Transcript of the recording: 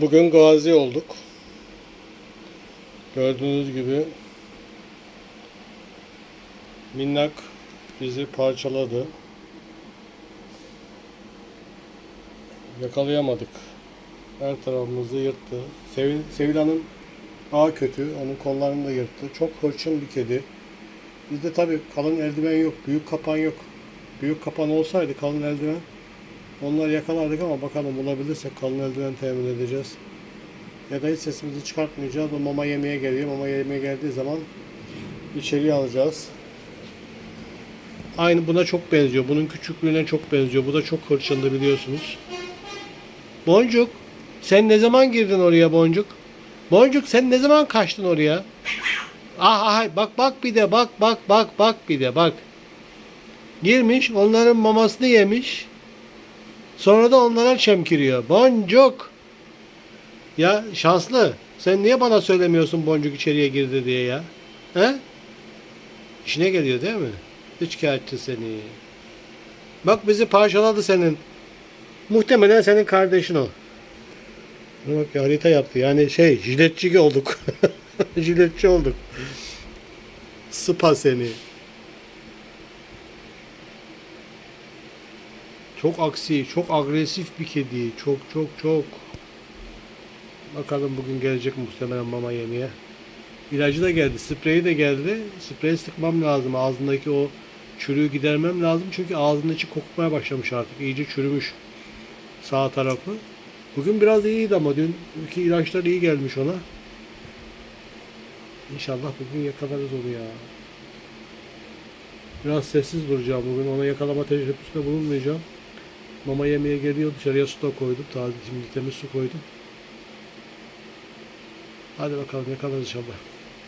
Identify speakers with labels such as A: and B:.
A: Bugün gazi olduk. Gördüğünüz gibi minnak bizi parçaladı. Yakalayamadık. Her tarafımızı yırttı. Sevil, Sevila'nın daha kötü. Onun kollarını da yırttı. Çok hırçın bir kedi. Bizde tabii kalın eldiven yok. Büyük kapan yok. Büyük kapan olsaydı kalın eldiven onları yakalardık ama bakalım bulabilirsek kalın eldiven temin edeceğiz. Ya da hiç sesimizi çıkartmayacağız. O mama yemeye geliyor. Mama yemeye geldiği zaman içeriye alacağız. Aynı buna çok benziyor. Bunun küçüklüğüne çok benziyor. Bu da çok hırçındı biliyorsunuz. Boncuk, sen ne zaman girdin oraya Boncuk? Boncuk sen ne zaman kaçtın oraya? Ah, ah bak bak bir de bak bak bak bak bir de bak. Girmiş onların mamasını yemiş. Sonra da onlara çemkiriyor. Boncuk. Ya şanslı. Sen niye bana söylemiyorsun Boncuk içeriye girdi diye ya? He? İşine geliyor değil mi? Üçkağıtçı seni. Bak bizi parçaladı senin. Muhtemelen senin kardeşin o. Bak harita yaptı. Yani şey jiletçi olduk. jiletçi olduk. Sıpa seni. Çok aksi, çok agresif bir kedi. Çok çok çok. Bakalım bugün gelecek muhtemelen mama yemeye. İlacı da geldi, spreyi de geldi. Spreyi sıkmam lazım. Ağzındaki o çürüğü gidermem lazım. Çünkü ağzının içi kokmaya başlamış artık. İyice çürümüş sağ tarafı. Bugün biraz iyiydi ama dün iki ilaçlar iyi gelmiş ona. İnşallah bugün yakalarız onu ya. Biraz sessiz duracağım bugün. Ona yakalama teşebbüsünde bulunmayacağım. Mama yemeye geliyor. Dışarıya su da koydum. Taze şimdi temiz su koydum. Hadi bakalım yakalarız inşallah.